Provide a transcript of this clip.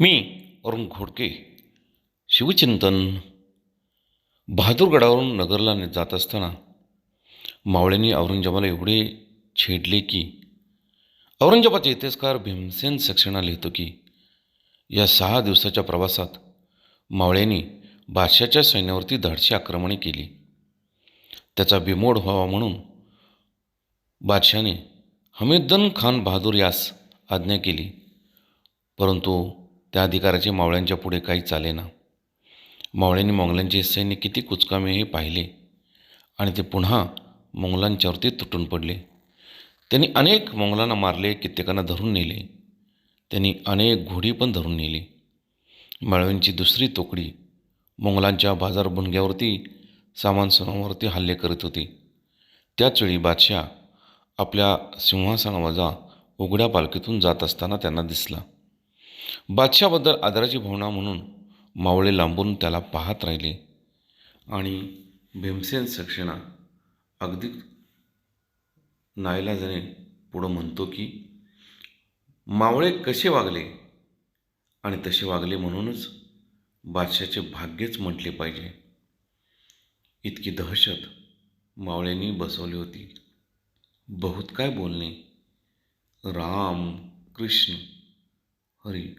मी अरुण घोडके शिवचिंतन बहादूरगडावरून नगरला जात असताना मावळ्यांनी औरंगजेबाला एवढे छेडले की औरंगजेबाचे इतिहासकार भीमसेन सक्सेना लिहितो की या सहा दिवसाच्या प्रवासात मावळ्यांनी बादशाच्या सैन्यावरती धाडशी आक्रमणे केली. त्याचा बिमोड व्हावा म्हणून बादशाने हमीद्दन खान बहादूर यास आज्ञा केली. परंतु त्या अधिकाराचे मावळ्यांच्या पुढे काही चालेना मावळ्यांनी मोंगलांचे सैन्य किती कुचकामे हे पाहिले आणि ते पुन्हा मोंगलांच्यावरती तुटून पडले. त्यांनी अनेक मोंगलांना मारले कित्येकांना धरून नेले. त्यांनी अनेक घोडी पण धरून नेली. माळव्यांची दुसरी तोकडी मोंगलांच्या बाजार बुणग्यावरती सामान सुनावरती हल्ले करत होती. त्याचवेळी बादशाह आपल्या सिंहासनावजा उघड्या पालखीतून जात असताना त्यांना दिसला. बादशाबद्दल आदराची भावना म्हणून मावळे लांबून त्याला पाहत राहिले. आणि भीमसेन सक्सेना अगदी नाईलाजाने पुढं म्हणतो की मावळे कसे वागले आणि तसे वागले म्हणूनच बादशाचे भाग्यच म्हटले पाहिजे. इतकी दहशत मावळ्यांनी बसवली होती. बहुत काय बोलणे? राम कृष्ण हरी